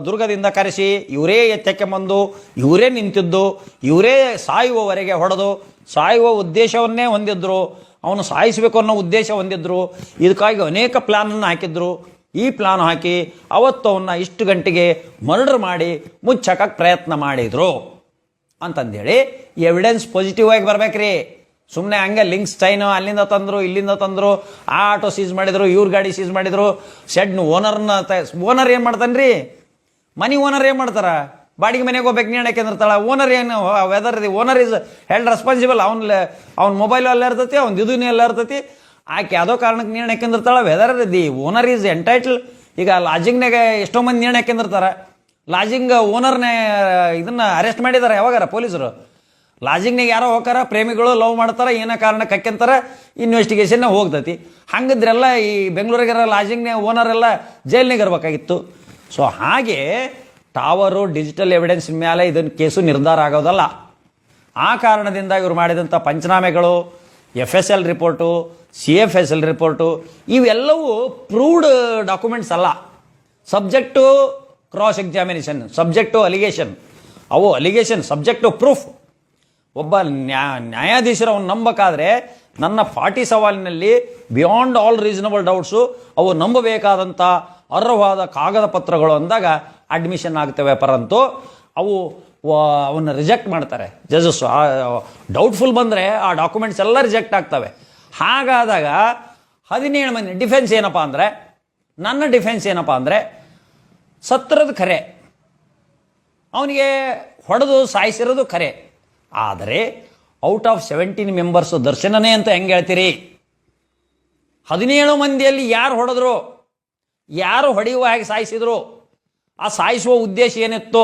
ದುರ್ಗದಿಂದ ಕರೆಸಿ ಇವರೇ ಎತ್ತಕ್ಕೆ ಬಂದು, ಇವರೇ ನಿಂತಿದ್ದು, ಇವರೇ ಸಾಯುವವರೆಗೆ ಹೊಡೆದು, ಸಾಯುವ ಉದ್ದೇಶವನ್ನೇ ಹೊಂದಿದ್ರು, ಅವನು ಸಾಯಿಸಬೇಕು ಅನ್ನೋ ಉದ್ದೇಶ ಹೊಂದಿದ್ರು, ಇದಕ್ಕಾಗಿ ಅನೇಕ ಪ್ಲಾನನ್ನು ಹಾಕಿದ್ರು. ಈ ಪ್ಲಾನ್ ಹಾಕಿ ಅವತ್ತು ಅವನ್ನ ಇಷ್ಟು ಗಂಟೆಗೆ ಮರ್ಡರ್ ಮಾಡಿ ಮುಚ್ಚಕ್ಕೆ ಪ್ರಯತ್ನ ಮಾಡಿದರು ಅಂತಂದೇಳಿ ಎವಿಡೆನ್ಸ್ ಪಾಸಿಟಿವ್ ಆಗಿ ಬರ್ಬೇಕ್ರಿ. ಸುಮ್ಮನೆ ಹಂಗೆ ಲಿಂಕ್ಸ್ ಚೈನು ಅಲ್ಲಿಂದ ತಂದರು, ಇಲ್ಲಿಂದ ತಂದರು, ಆ ಆಟೋ ಸೀಸ್ ಮಾಡಿದರು, ಇವ್ರ ಗಾಡಿ ಸೀಸ್ ಮಾಡಿದರು. ಶೆಡ್ನ ಓನರ್ನ ಓನರ್ ಏನು ಮಾಡ್ತಾನೆ ರೀ ಮನಿ ಓನರ್ ಏನು ಮಾಡ್ತಾರೆ? ಬಾಡಿಗೆ ಮನೆಗೆ ಹೋಗ್ಬೇಕು ನೀನು ಯಾಕೆಂದಿರ್ತಾಳ ಓನರ್ ಏನು whether owner is held responsible ಅವ್ನ ಅವ್ನ ಮೊಬೈಲು ಎಲ್ಲ ಇರ್ತೈತಿ, ಅವ್ನ ಇದೂ ಎಲ್ಲ ಇರ್ತೈತಿ ಆಕೆ ಯಾವುದೋ ಕಾರಣಕ್ಕೆ ನೀರು ಹಾಕಿಂದಿರ್ತಾಳೆ whether the owner is entitle ಈಗ ಲಾಜಿಂಗ್ನಾಗ ಎಷ್ಟೋ ಮಂದಿ ನೀರು ಹಾಕಿಂದಿರ್ತಾರೆ ಲಾಜಿಂಗ್ ಓನರ್ನೇ ಇದನ್ನು ಅರೆಸ್ಟ್ ಮಾಡಿದ್ದಾರೆ ಯಾವಾಗಾರ ಪೊಲೀಸರು. ಲಾಜಿಂಗ್ನಾಗ ಯಾರೋ ಹೋಗಾರ ಪ್ರೇಮಿಗಳು ಲವ್ ಮಾಡ್ತಾರೆ, ಏನೋ ಕಾರಣಕ್ಕೆ ಹಾಕ್ಯಂತಾರ ಇನ್ವೆಸ್ಟಿಗೇಷನ್ ಹೋಗ್ತೈತಿ. ಹಂಗಿದ್ರೆಲ್ಲ ಈ ಬೆಂಗಳೂರಿಗಾರ ಲಾಜಿಂಗ್ನಾಗ ಓನರ್ ಎಲ್ಲ ಜೈಲ್ನಾಗ ಇರಬೇಕಾಗಿತ್ತು. ಸೊ ಹಾಗೆ ಟಾವರು ಡಿಜಿಟಲ್ ಎವಿಡೆನ್ಸ್ ಮೇಲೆ ಇದನ್ನು ಕೇಸು ನಿರ್ಧಾರ ಆಗೋದಲ್ಲ. ಆ ಕಾರಣದಿಂದ ಇವರು ಮಾಡಿದಂಥ ಪಂಚನಾಮೆಗಳು F S L report C F S L report, ಇವೆಲ್ಲವೂ ಪ್ರೂವ್ಡ್ ಡಾಕ್ಯುಮೆಂಟ್ಸ್ ಅಲ್ಲ. Subject cross examination, subject allegation. ಅವು ಅಲಿಗೇಷನ್, ಸಬ್ಜೆಕ್ಟು ಪ್ರೂಫ್. ಒಬ್ಬ ನ್ಯಾ, ನ್ಯಾಯಾಧೀಶರು ಅವ್ನು ನಂಬಕಾದ್ರೆ ನನ್ನ ಪಾಟಿ ಸವಾಲಿನಲ್ಲಿ ಬಿಯಾಂಡ್ ಆಲ್ ರೀಸನಬಲ್ ಡೌಟ್ಸು, ಅವು ನಂಬಬೇಕಾದಂಥ ಅರ್ಹವಾದ ಕಾಗದ ಪತ್ರಗಳು ಅಂದಾಗ ಅಡ್ಮಿಷನ್ ಆಗ್ತವೆ ಪರಂತು. ಅವು ಅವನ್ನ ರಿಜೆಕ್ಟ್ ಮಾಡ್ತಾರೆ. ಜಜಸ್ ಡೌಟ್ಫುಲ್ ಬಂದರೆ ಆ ಡಾಕ್ಯುಮೆಂಟ್ಸ್ ಎಲ್ಲ ರಿಜೆಕ್ಟ್ ಆಗ್ತವೆ. ಹಾಗಾದಾಗ ಹದಿನೇಳು ಮಂದಿ ಡಿಫೆನ್ಸ್ ಏನಪ್ಪ ಅಂದರೆ, ನನ್ನ ಡಿಫೆನ್ಸ್ ಏನಪ್ಪ ಅಂದರೆ ಸತ್ರದ ಖರೆ ಅವನಿಗೆ ಹೊಡೆದು ಸಾಯಿಸಿರೋದು ಖರೆ ಆದರೆ ಔಟ್ ಆಫ್ ಸೆವೆಂಟೀನ್ ಮೆಂಬರ್ಸ್ ದರ್ಶನನೇ ಅಂತ ಹೆಂಗೆ ಹೇಳ್ತೀರಿ? ಹದಿನೇಳು ಮಂದಿಯಲ್ಲಿ ಯಾರು ಹೊಡೆದ್ರು? ಯಾರು ಹೊಡೆಯುವ ಹಾಗೆ ಸಾಯಿಸಿದ್ರು? ಆ ಸಾಯಿಸುವ ಉದ್ದೇಶ ಏನಿತ್ತು?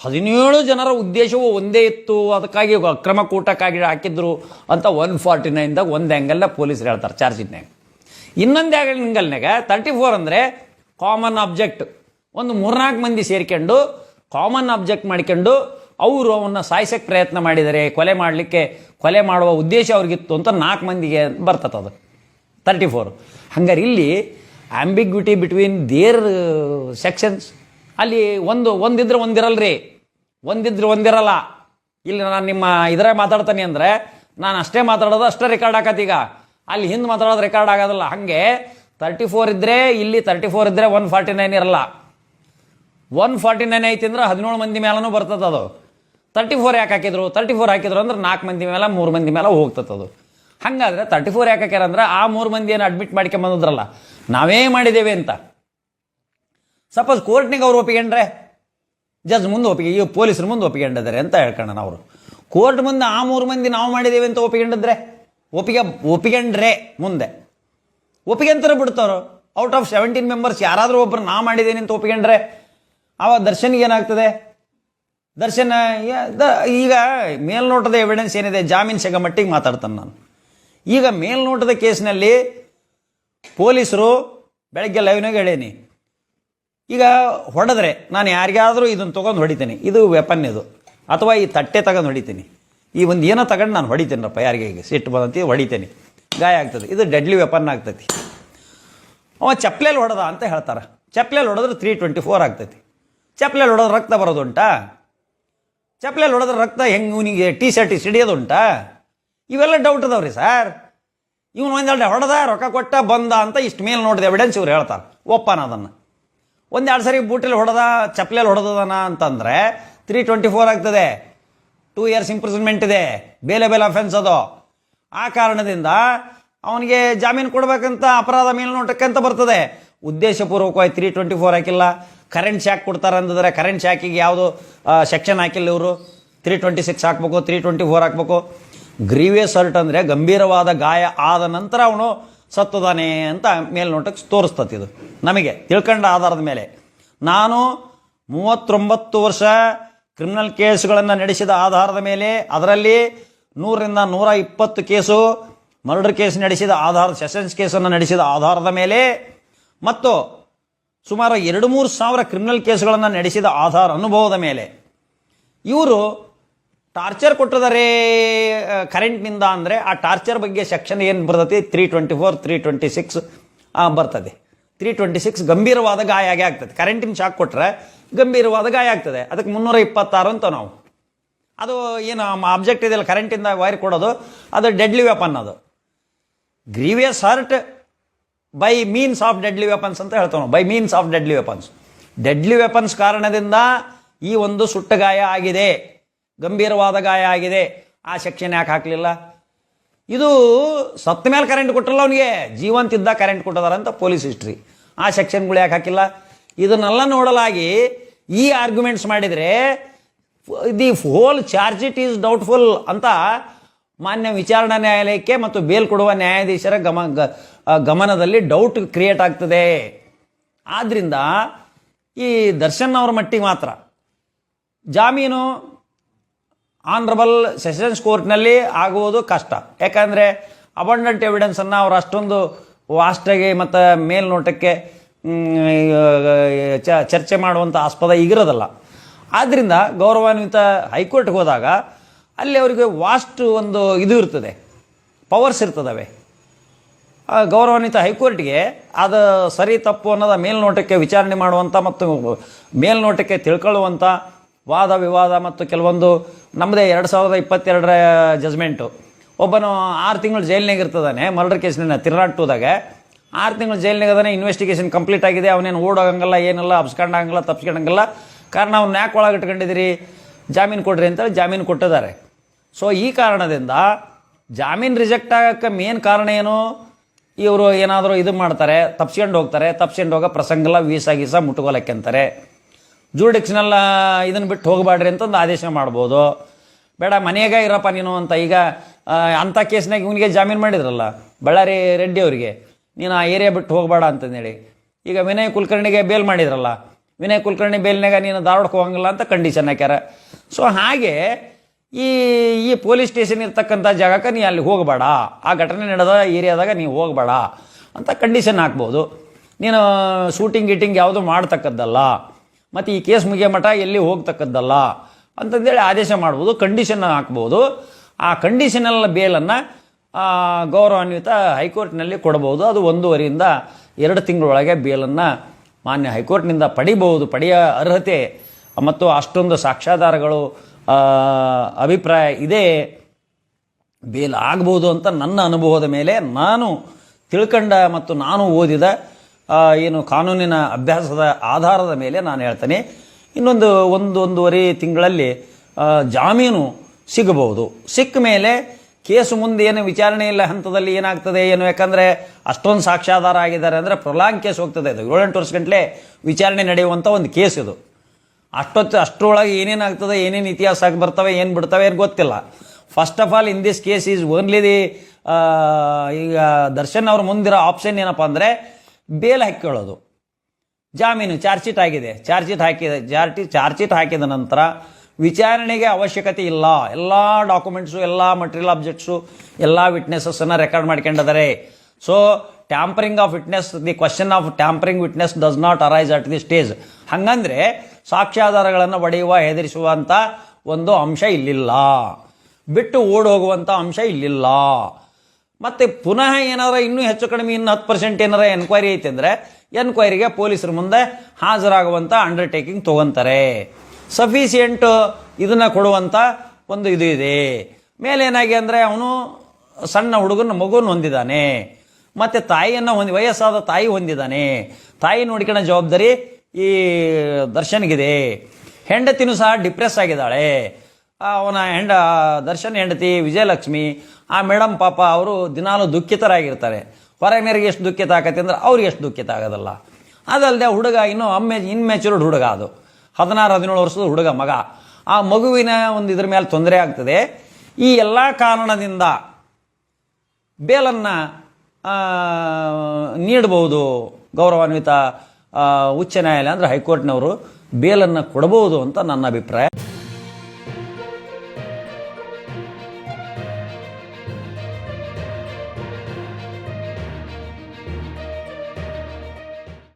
ಹದಿನೇಳು ಜನರ ಉದ್ದೇಶವು ಒಂದೇ ಇತ್ತು. ಅದಕ್ಕಾಗಿ ಅಕ್ರಮ ಕೂಟಕ್ಕಾಗಿ ಹಾಕಿದ್ರು ಅಂತ ಒನ್ ಫಾರ್ಟಿ ನೈನ್ದಾಗ ಒಂದು ಆ್ಯಂಗಲ್ನ ಪೊಲೀಸರು ಹೇಳ್ತಾರೆ ಚಾರ್ಜಿನ್ಯಾಗ ಇನ್ನೊಂದು ಆ್ಯಂಗಲ್ನಾಗ ತರ್ಟಿ ಫೋರ್ ಅಂದರೆ ಕಾಮನ್ ಆಬ್ಜೆಕ್ಟ್ ಒಂದು ಮೂರ್ನಾಲ್ಕು ಮಂದಿ ಸೇರಿಕೊಂಡು ಕಾಮನ್ ಆಬ್ಜೆಕ್ಟ್ ಮಾಡ್ಕೊಂಡು ಅವರು ಅವನ್ನ ಸಾಯಿಸಕ್ಕೆ ಪ್ರಯತ್ನ ಮಾಡಿದರೆ, ಕೊಲೆ ಮಾಡಲಿಕ್ಕೆ ಕೊಲೆ ಮಾಡುವ ಉದ್ದೇಶ ಅವ್ರಿಗಿತ್ತು ಅಂತ ನಾಲ್ಕು ಮಂದಿಗೆ ಬರ್ತದೆ ಅದು. ತರ್ಟಿ ಫೋರ್ ಹಂಗಾರೆ ಇಲ್ಲಿ ಆಂಬಿಗ್ವಿಟಿ ಬಿಟ್ವೀನ್ ದೇರ್ ಸೆಕ್ಷನ್ಸ್ ಅಲ್ಲಿ ಒಂದು, ಒಂದಿದ್ರೆ ಒಂದಿರಲ್ರಿ. ಒಂದಿದ್ರೆ ಒಂದಿರಲ್ಲ. ಇಲ್ಲಿ ನಾನು ನಿಮ್ಮ ಇದ್ರೆ ಮಾತಾಡ್ತಾನೆ ಅಂದರೆ, ನಾನು ಅಷ್ಟೇ ಮಾತಾಡೋದು, ಅಷ್ಟೇ ರೆಕಾರ್ಡ್ ಈಗ. ಅಲ್ಲಿ ಹಿಂದೆ ಮಾತಾಡೋದು ರೆಕಾರ್ಡ್ ಆಗೋದಿಲ್ಲ. ಹಾಗೆ ತರ್ಟಿ ಫೋರ್ ಇದ್ದರೆ ಇಲ್ಲಿ ತರ್ಟಿ ಫೋರ್ ಇದ್ದರೆ ಒನ್ ಫಾರ್ಟಿ ನೈನ್ ಇರಲ್ಲ. ಒನ್ ಫಾರ್ಟಿ ನೈನ್ ಐತಿ ಅಂದ್ರೆ ಹದಿನೇಳು ಮಂದಿ ಮೇಲೂ ಬರ್ತದೆ ಅದು. ತರ್ಟಿ ಫೋರ್ ಯಾಕೆ ಹಾಕಿದ್ರು? ತರ್ಟಿ ಫೋರ್ ಹಾಕಿದ್ರು ಅಂದ್ರೆ ನಾಲ್ಕು ಮಂದಿ ಮೇಲೆ ಮೂರು ಮಂದಿ ಮೇಲೆ ಹೋಗ್ತದೆ ಅದು. ಹಾಗಾದ್ರೆ ತರ್ಟಿ ಫೋರ್ ಯಾಕೆ ಹಾಕ್ಯಾರ ಅಂದ್ರೆ ಆ ಮೂರು ಮಂದಿ ಏನು ಅಡ್ಮಿಟ್ ಮಾಡ್ಕೊಂಬಂದಿದ್ರಲ್ಲ ನಾವೇ ಮಾಡಿದ್ದೇವೆ ಅಂತ. ಸಪೋಸ್ ಕೋರ್ಟ್ನಿಗೆ ಅವ್ರು ಒಪ್ಪಿಕೊಂಡ್ರೆ ಜಡ್ಜ್ ಮುಂದೆ ಒಪ್ಪಿಗೆ, ಈ ಪೊಲೀಸರು ಮುಂದೆ ಒಪ್ಪಿಕೊಂಡಿದ್ದಾರೆ ಅಂತ ಹೇಳ್ಕೊಳ್ಳೋಣ ಅವರು. ಕೋರ್ಟ್ ಮುಂದೆ ಆ ಮೂರು ಮಂದಿ ನಾವು ಮಾಡಿದ್ದೇವೆ ಅಂತ ಒಪ್ಪಿಕೊಂಡಿದ್ರೆ ಒಪ್ಪಿಗೆ ಒಪ್ಪಿಕೊಂಡ್ರೆ ಮುಂದೆ. ಒಪ್ಪಿಗೆಂತಾರೆ ಬಿಡ್ತಾರೋ ಔಟ್ ಆಫ್ ಸೆವೆಂಟೀನ್ ಮೆಂಬರ್ಸ್ ಯಾರಾದರೂ ಒಬ್ಬರು ನಾ ಮಾಡಿದ್ದೇನೆ ಅಂತ ಒಪ್ಪಿಕೊಂಡ್ರೆ ಆವಾಗ ದರ್ಶನ್ಗೆ ಏನಾಗ್ತದೆ? ದರ್ಶನ ಈಗ ಮೇಲ್ನೋಟದ ಎವಿಡೆನ್ಸ್ ಏನಿದೆ? ಜಾಮೀನು ಸಿಗೋ ಮಟ್ಟಿಗೆ ಮಾತಾಡ್ತಾನೆ ನಾನು. ಈಗ ಮೇಲ್ನೋಟದ ಕೇಸ್ನಲ್ಲಿ ಪೊಲೀಸರು ಬೆಳಗ್ಗೆ ಲೈವ್ನಾಗ ಹೇಳೇನಿ. ಈಗ ಹೊಡೆದ್ರೆ ನಾನು ಯಾರಿಗಾದರೂ ಇದನ್ನು ತೊಗೊಂಡು ಹೊಡಿತೀನಿ. ಇದು ವೆಪನ್ ಇದು ಅಥವಾ ಈ ತಟ್ಟೆ ತಗೊಂಡು ಹೊಡಿತೀನಿ. ಈ ಒಂದು ಏನೋ ತಗೊಂಡು ನಾನು ಹೊಡಿತೀನಪ್ಪ, ಯಾರಿಗೆ ಈಗ? ಸಿಟ್ಟು ಬಂದಂತೆ ಹೊಡಿತೀನಿ. ಗಾಯ ಆಗ್ತದೆ. ಇದು ಡೆಡ್ಲಿ ವೆಪನ್ ಆಗ್ತೈತಿ. ಅವ ಚಪ್ಲೇಲಿ ಹೊಡೆದ ಅಂತ ಹೇಳ್ತಾರೆ. ಚಪ್ಲೇಲಿ ಹೊಡೆದ್ರೆ ತ್ರೀ ಟ್ವೆಂಟಿ ಫೋರ್ ಆಗ್ತೈತಿ. ಚಪ್ಪಲೇಲಿ ಹೊಡೆದ್ರೆ ರಕ್ತ ಬರೋದುಂಟಾ? ಚಪ್ಪಲೇಲಿ ಹೊಡೆದ್ರೆ ರಕ್ತ ಹೆಂಗೆ ಇವನಿಗೆ ಟಿ ಶರ್ಟ್ ಸಿಡಿಯೋದುಂಟಾ? ಇವೆಲ್ಲ ಡೌಟ್ ಅದಾವ್ರಿ ಸರ್ ಇವನು ಒಂದೆರಡು ಹೊಡೆದ, ರೊಕ್ಕ ಕೊಟ್ಟ, ಬಂದ ಅಂತ ಇಷ್ಟು ಮೇಲೆ ನೋಡಿದೆ ಎವಿಡೆನ್ಸ್ ಇವ್ರು ಹೇಳ್ತಾರೆ. ಒಪ್ಪನ ಅದನ್ನು. ಒಂದೆರಡು ಸರಿ ಬೂಟಲ್ಲಿ ಹೊಡೆದ, ಚಪ್ಪಲೆಯಲ್ಲಿ ಹೊಡೆದದನ ಅಂತಂದರೆ ತ್ರೀ ಟ್ವೆಂಟಿ ಫೋರ್ ಆಗ್ತದೆ. ಟೂ ಇಯರ್ಸ್ ಇಂಪ್ರಿಸನ್ಮೆಂಟ್ ಇದೆ. ಬೇಲೆ ಬೇಲೆ ಅಫೆನ್ಸ್ ಅದು. ಆ ಕಾರಣದಿಂದ ಅವನಿಗೆ ಜಾಮೀನು ಕೊಡಬೇಕಂತ ಅಪರಾಧ ಮೇಲ್ನೋಟಕ್ಕೆ ಅಂತ ಬರ್ತದೆ. ಉದ್ದೇಶಪೂರ್ವಕವಾಗಿ ತ್ರೀ ಟ್ವೆಂಟಿ ಫೋರ್ ಹಾಕಿಲ್ಲ. ಕರೆಂಟ್ ಶಾಕ್ ಕೊಡ್ತಾರೆ ಅಂದಿದ್ರೆ ಕರೆಂಟ್ ಶಾಕಿಗೆ ಯಾವುದು ಸೆಕ್ಷನ್ ಹಾಕಿಲ್ಲ ಇವರು. ತ್ರೀ ಟ್ವೆಂಟಿ ಸಿಕ್ಸ್ ಹಾಕ್ಬೇಕು ತ್ರೀ ಟ್ವೆಂಟಿ ಫೋರ್ ಹಾಕ್ಬೇಕು. ಗ್ರೀವಿಯಸ್ ಹರ್ಟ್ ಅಂದರೆ ಗಂಭೀರವಾದ ಗಾಯ ಆದ ನಂತರ ಅವನು ಸತ್ತದಾನೆ ಅಂತ ಮೇಲ್ನೋಟಕ್ಕೆ ತೋರಿಸ್ತತಿ ಇದು ನಮಗೆ ತಿಳ್ಕೊಂಡ ಆಧಾರದ ಮೇಲೆ. ನಾನು ಮೂವತ್ತೊಂಬತ್ತು ವರ್ಷ ಕ್ರಿಮಿನಲ್ ಕೇಸುಗಳನ್ನು ನಡೆಸಿದ ಆಧಾರದ ಮೇಲೆ ಅದರಲ್ಲಿ ನೂರರಿಂದ ನೂರ ಇಪ್ಪತ್ತು ಕೇಸು ಮರ್ಡರ್ ಕೇಸ್ ನಡೆಸಿದ ಆಧಾರ ಸೆಷನ್ಸ್ ಕೇಸನ್ನು ನಡೆಸಿದ ಆಧಾರದ ಮೇಲೆ ಮತ್ತು ಸುಮಾರು ಎರಡು ಮೂರು ಸಾವಿರ ಕ್ರಿಮಿನಲ್ ಕೇಸುಗಳನ್ನು ನಡೆಸಿದ ಆಧಾರ ಅನುಭವದ ಮೇಲೆ. ಇವರು ಟಾರ್ಚರ್ ಕೊಟ್ಟಿದ್ದಾರೆ ಕರೆಂಟ್ನಿಂದ ಅಂದರೆ ಆ ಟಾರ್ಚರ್ ಬಗ್ಗೆ ಸೆಕ್ಷನ್ ಏನು ಬರ್ತೈತಿ three twenty four three twenty six ಬರ್ತದೆ. ತ್ರೀ ಟ್ವೆಂಟಿ ಸಿಕ್ಸ್ ಗಂಭೀರವಾದ ಗಾಯ ಆಗೇ ಆಗ್ತದೆ. ಕರೆಂಟಿನ ಶಾಕ್ ಕೊಟ್ಟರೆ ಗಂಭೀರವಾದ ಗಾಯ ಆಗ್ತದೆ. ಅದಕ್ಕೆ ಮುನ್ನೂರ ಇಪ್ಪತ್ತಾರು ಅಂತ ನಾವು. ಅದು ಏನು ಆಬ್ಜೆಕ್ಟ್ ಇದೆಯಲ್ಲ, ಕರೆಂಟಿಂದ ವೈರ್ ಕೊಡೋದು, ಅದು ಡೆಡ್ಲಿ ವೆಪನ್ ಅದು. Grievous hurt by means of deadly weapons ಅಂತ ಹೇಳ್ತಾವೆ ನಾವು. By means of deadly weapons deadly weapons ಕಾರಣದಿಂದ ಈ ಒಂದು ಸುಟ್ಟ ಗಾಯ ಆಗಿದೆ. ಗಂಭೀರವಾದ ಗಾಯ ಆಗಿದೆ. ಆ ಸೆಕ್ಷನ್ ಯಾಕೆ ಹಾಕಲಿಲ್ಲ? ಇದು ಸತ್ತ ಮೇಲೆ ಕರೆಂಟ್ ಕೊಟ್ಟಲ್ಲ ಅವನಿಗೆ. ಜೀವಂತಿದ್ದ ಕರೆಂಟ್ ಕೊಟ್ಟದಾರ ಅಂತ ಪೊಲೀಸ್ ಹಿಸ್ಟ್ರಿ ಆ ಸೆಕ್ಷನ್ಗಳು ಯಾಕೆ ಹಾಕಿಲ್ಲ? ಇದನ್ನೆಲ್ಲ ನೋಡಲಾಗಿ ಈ ಆರ್ಗ್ಯುಮೆಂಟ್ಸ್ ಮಾಡಿದರೆ the whole charge it is doubtful ಅಂತ ಮಾನ್ಯ ವಿಚಾರಣಾ ನ್ಯಾಯಾಲಯಕ್ಕೆ ಮತ್ತು ಬೇಲ್ ಕೊಡುವ ನ್ಯಾಯಾಧೀಶರ ಗಮ ಗಮನದಲ್ಲಿ ಡೌಟ್ ಕ್ರಿಯೇಟ್ ಆಗ್ತದೆ. ಆದ್ದರಿಂದ ಈ ದರ್ಶನ್ ಅವರ ಮಟ್ಟಿಗೆ ಮಾತ್ರ ಜಾಮೀನು ಆನರಬಲ್ ಸೆಷನ್ಸ್ ಕೋರ್ಟ್ನಲ್ಲಿ ಆಗುವುದು ಕಷ್ಟ. ಯಾಕಂದರೆ ಅಬಂಡೆಂಟ್ ಎವಿಡೆನ್ಸನ್ನು ಅವರು ಅಷ್ಟೊಂದು ವಾಸ್ಟಾಗಿ ಮತ್ತು ಮೇಲ್ನೋಟಕ್ಕೆ ಚ- ಚರ್ಚೆ ಮಾಡುವಂಥ ಆಸ್ಪದ ಈಗಿರೋದಲ್ಲ ಆದ್ದರಿಂದ ಗೌರವಾನ್ವಿತ ಹೈಕೋರ್ಟ್ಗೆ ಹೋದಾಗ ಅಲ್ಲಿ ಅವರಿಗೆ ವಾಸ್ಟ್ ಒಂದು ಇದು ಇರ್ತದೆ. ಪವರ್ಸ್ ಇರ್ತದವೆ. ಗೌರವಾನ್ವಿತ ಹೈಕೋರ್ಟ್ಗೆ ಅದು ಸರಿ ತಪ್ಪು ಅನ್ನೋದ ಮೇಲ್ನೋಟಕ್ಕೆ ವಿಚಾರಣೆ ಮಾಡುವಂಥ ಮತ್ತು ಮೇಲ್ನೋಟಕ್ಕೆ ತಿಳ್ಕೊಳ್ಳುವಂಥ ವಾದ, ವಿವಾದ ಮತ್ತು ಕೆಲವೊಂದು ನಮ್ಮದೇ ಎರಡು ಸಾವಿರದ ಇಪ್ಪತ್ತೆರಡರ ಜಜ್ಮೆಂಟು ಒಬ್ಬನು ಆರು ತಿಂಗಳು ಜೈಲ್ನಾಗ ಇರ್ತದಾನೆ, ಮರ್ಡರ್ ಕೇಸ್ನ ತಿರುನಾಟುದಾಗ ಆರು ತಿಂಗಳು ಜೈಲಿನಾಗದಾನೆ ಇನ್ವೆಸ್ಟಿಗೇಷನ್ ಕಂಪ್ಲೀಟ್ ಆಗಿದೆ, ಅವನೇನು ಓಡೋಗಂಗಿಲ್ಲ, ಏನಿಲ್ಲ ಅಪ್ಸ್ಕೊಂಡಂಗಿಲ್ಲ ತಪ್ಸ್ಕೊಂಡಂಗಿಲ್ಲ ಕಾರಣ ಅವ್ನು ಯಾಕೆ ಒಳಗೆ ಇಟ್ಕೊಂಡಿದ್ದೀರಿ, ಜಾಮೀನು ಕೊಡ್ರಿ ಅಂತೇಳಿ ಜಾಮೀನು ಕೊಟ್ಟಿದ್ದಾರೆ. ಸೊ ಈ ಕಾರಣದಿಂದ ಜಾಮೀನು ರಿಜೆಕ್ಟ್ ಆಗೋಕ್ಕೆ ಮೇನ್ ಕಾರಣ ಏನು? ಇವರು ಏನಾದರೂ ಇದು ಮಾಡ್ತಾರೆ, ತಪ್ಸ್ಕೊಂಡು ಹೋಗ್ತಾರೆ, ತಪ್ಸ್ಕೊಂಡು ಹೋಗೋ ಪ್ರಸಂಗಲ್ಲ ವೀಸಾ ಗೀಸಾ ಮುಟ್ಕೋಲಕ್ಕೆ ಅಂತಾರೆ. ಜೂಡಿಕ್ಷನಲ್ಲ ಇದನ್ನು ಬಿಟ್ಟು ಹೋಗಬೇಡ್ರಿ ಅಂತಂದು ಆದೇಶ ಮಾಡ್ಬೋದು. ಬೇಡ, ಮನೆಯಾಗ ಇರಪ್ಪ ನೀನು ಅಂತ. ಈಗ ಅಂಥ ಕೇಸ್ನಾಗ ಇವನಿಗೆ ಜಾಮೀನು ಮಾಡಿದ್ರಲ್ಲ, ಬಳ್ಳಾರಿ ರೆಡ್ಡಿ ಅವರಿಗೆ, ನೀನು ಆ ಏರಿಯಾ ಬಿಟ್ಟು ಹೋಗಬೇಡ ಅಂತಂದೇಳಿ. ಈಗ ವಿನಯ್ ಕುಲಕರ್ಣಿಗೆ ಬೇಲ್ ಮಾಡಿದ್ರಲ್ಲ, ವಿನಯ್ ಕುಲಕರ್ಣಿ ಬೇಲ್ನಾಗ ನೀನು ಧಾರವಾಡಕ್ಕೆ ಹೋಗಂಗಿಲ್ಲ ಅಂತ ಕಂಡೀಷನ್ ಹಾಕ್ಯಾರ. ಸೊ ಹಾಗೆ ಈ ಈ ಪೊಲೀಸ್ ಸ್ಟೇಷನ್ ಇರ್ತಕ್ಕಂಥ ಜಾಗಕ್ಕೆ ನೀ ಅಲ್ಲಿ ಹೋಗಬೇಡ. ಆ ಘಟನೆ ನಡೆದ ಏರಿಯಾದಾಗ ನೀವು ಹೋಗಬೇಡ ಅಂತ ಕಂಡೀಷನ್ ಹಾಕ್ಬೋದು. ನೀನು ಶೂಟಿಂಗ್ ಗೀಟಿಂಗ್ ಯಾವುದು ಮಾಡ್ತಕ್ಕದ್ದಲ್ಲ. ಮತ್ತು ಈ ಕೇಸ್ ಮುಗಿಯೋ ಮಠ ಎಲ್ಲಿ ಹೋಗ್ತಕ್ಕದ್ದಲ್ಲ ಅಂತಂದೇಳಿ ಆದೇಶ ಮಾಡ್ಬೋದು ಕಂಡೀಷನ್ ಹಾಕ್ಬೋದು. ಆ ಕಂಡೀಷನಲ್ ಬೇಲನ್ನು ಗೌರವಾನ್ವಿತ ಹೈಕೋರ್ಟ್ನಲ್ಲಿ ಕೊಡಬಹುದು ಅದು ಒಂದೂವರೆಯಿಂದ ಎರಡು ತಿಂಗಳೊಳಗೆ ಬೇಲನ್ನು ಮಾನ್ಯ ಹೈಕೋರ್ಟ್ನಿಂದ ಪಡಿಬಹುದು, ಪಡೆಯ ಅರ್ಹತೆ ಮತ್ತು ಅಷ್ಟೊಂದು ಸಾಕ್ಷ್ಯಾಧಾರಗಳು ಅಭಿಪ್ರಾಯ ಇದೆ. ಬೇಲ್ ಆಗ್ಬೋದು ಅಂತ ನನ್ನ ಅನುಭವದ ಮೇಲೆ ನಾನು ತಿಳ್ಕಂಡ ಮತ್ತು ನಾನು ಓದಿದ ಏನು ಕಾನೂನಿನ ಅಭ್ಯಾಸದ ಆಧಾರದ ಮೇಲೆ ನಾನು ಹೇಳ್ತೇನೆ. ಇನ್ನೊಂದು, ಒಂದು, ಒಂದೂವರೆ ತಿಂಗಳಲ್ಲಿ ಜಾಮೀನು ಸಿಗಬಹುದು. ಸಿಕ್ಕ ಮೇಲೆ ಕೇಸು ಮುಂದೆ ಏನು ವಿಚಾರಣೆ ಇಲ್ಲ, ಹಂತದಲ್ಲಿ ಏನಾಗ್ತದೆ ಏನು? ಯಾಕಂದರೆ ಅಷ್ಟೊಂದು ಸಾಕ್ಷ್ಯಾಧಾರ ಆಗಿದ್ದಾರೆ ಅಂದರೆ ಪ್ರೊಲಾಂಗ್ ಕೇಸ್ ಹೋಗ್ತದೆ. ಇದು ಏಳೆಂಟು ವರ್ಷ ಗಂಟಲೆ ವಿಚಾರಣೆ ನಡೆಯುವಂಥ ಒಂದು ಕೇಸ್ ಇದು. ಅಷ್ಟೊತ್ತು, ಅಷ್ಟರೊಳಗೆ ಏನೇನಾಗ್ತದೆ, ಏನೇನು ಇತಿಹಾಸ ಆಗಿ ಬರ್ತವೆ, ಏನು ಬಿಡ್ತವೆ ಏನು ಗೊತ್ತಿಲ್ಲ. First of all in this case is only the ಈಗ ದರ್ಶನ್ ಅವ್ರ ಮುಂದಿರೋ ಆಪ್ಷನ್ ಏನಪ್ಪ ಅಂದರೆ ಬೇಲ್ ಹಾಕಿಕೊಳ್ಳೋದು ಜಾಮೀನು ಚಾರ್ಜ್ ಆಗಿದೆ. ಚಾರ್ಜ್ ಶೀಟ್ ಹಾಕಿದ, ಚಾರ್ಜಿ ಚಾರ್ಜ್ ಹಾಕಿದ ನಂತರ ವಿಚಾರಣೆಗೆ ಅವಶ್ಯಕತೆ ಇಲ್ಲ. ಎಲ್ಲ ಡಾಕ್ಯುಮೆಂಟ್ಸು, ಎಲ್ಲ ಮಟೀರಿಯಲ್ ಆಬ್ಜೆಕ್ಟ್ಸು ಎಲ್ಲ ವಿಟ್ನೆಸಸ್ಸನ್ನು ರೆಕಾರ್ಡ್ ಮಾಡ್ಕೊಂಡಿದ್ದಾರೆ so tampering of witness the question of tampering witness does not arise at the stage ಹಂಗಂದ್ರೆ ಸಾಕ್ಷ್ಯಾಧಾರಗಳನ್ನು ಒಡೆಯುವ ಹೆದರಿಸುವಂಥ ಒಂದು ಅಂಶ ಇಲ್ಲಿಲ್ಲ. ಬಿಟ್ಟು ಓಡೋಗುವಂಥ ಅಂಶ ಇಲ್ಲಿಲ್ಲ. ಮತ್ತೆ ಪುನಃ ಏನಾರ ಇನ್ನೂ ಹೆಚ್ಚು ಕಡಿಮೆ ಇನ್ನು ಹತ್ತು ಪರ್ಸೆಂಟ್ ಏನಾರ ಎನ್ಕ್ವೈರಿ ಐತೆ ಅಂದರೆ ಎನ್ಕ್ವೈರಿಗೆ ಪೊಲೀಸರ ಮುಂದೆ ಹಾಜರಾಗುವಂಥ ಅಂಡರ್ಟೇಕಿಂಗ್ ತಗೊಂತಾರೆ. ಸಫಿಸಿಯೆಂಟ್ ಇದನ್ನ ಕೊಡುವಂಥ ಒಂದು ಇದು ಇದೆ. ಮೇಲೇನಾಗಿ ಅಂದರೆ ಅವನು ಸಣ್ಣ ಹುಡುಗನ ಮಗುನ ಹೊಂದಿದ್ದಾನೆ ಮತ್ತೆ ತಾಯಿಯನ್ನು ಹೊಂದಿ, ವಯಸ್ಸಾದ ತಾಯಿ ಹೊಂದಿದ್ದಾನೆ ತಾಯಿ ನೋಡ್ಕೊಳ್ಳೋ ಜವಾಬ್ದಾರಿ ಈ ದರ್ಶನ್ಗಿದೆ. ಹೆಂಡತಿನೂ ಸಹ ಡಿಪ್ರೆಸ್ ಆಗಿದ್ದಾಳೆ. ಅವನ ಹೆಂಡ, ದರ್ಶನ್ ಹೆಂಡತಿ ವಿಜಯಲಕ್ಷ್ಮಿ, ಆ ಮೇಡಮ್ ಪಾಪ ಅವರು ದಿನಾಲು ದುಃಖಿತರಾಗಿರ್ತಾರೆ. ಹೊರಗಿನರಿಗೆ ಎಷ್ಟು ದುಃಖಿತ ಆಗತ್ತೆ ಅಂದ್ರೆ ಅವ್ರಿಗೆ ಎಷ್ಟು ದುಃಖಿತ ಆಗೋದಲ್ಲ. ಅದಲ್ಲದೆ ಹುಡುಗ ಇನ್ನೂ ಅಮ್ಮೆ ಇನ್ಮೆಚೂರ್ಡ್ ಹುಡುಗ ಅದು. ಹದಿನಾರು, ಹದಿನೇಳು ವರ್ಷದ ಹುಡುಗ ಮಗ. ಆ ಮಗುವಿನ ಒಂದು ಇದ್ರ ಮೇಲೆ ತೊಂದರೆ ಆಗ್ತದೆ. ಈ ಎಲ್ಲ ಕಾರಣದಿಂದ ಬೇಲನ್ನು ನೀಡಬಹುದು ಗೌರವಾನ್ವಿತ ಉಚ್ಚ ನ್ಯಾಯಾಲಯ ಅಂದರೆ ಹೈಕೋರ್ಟ್ನವರು ಬೇಲನ್ನು ಕೊಡಬಹುದು ಅಂತ ನನ್ನ ಅಭಿಪ್ರಾಯ.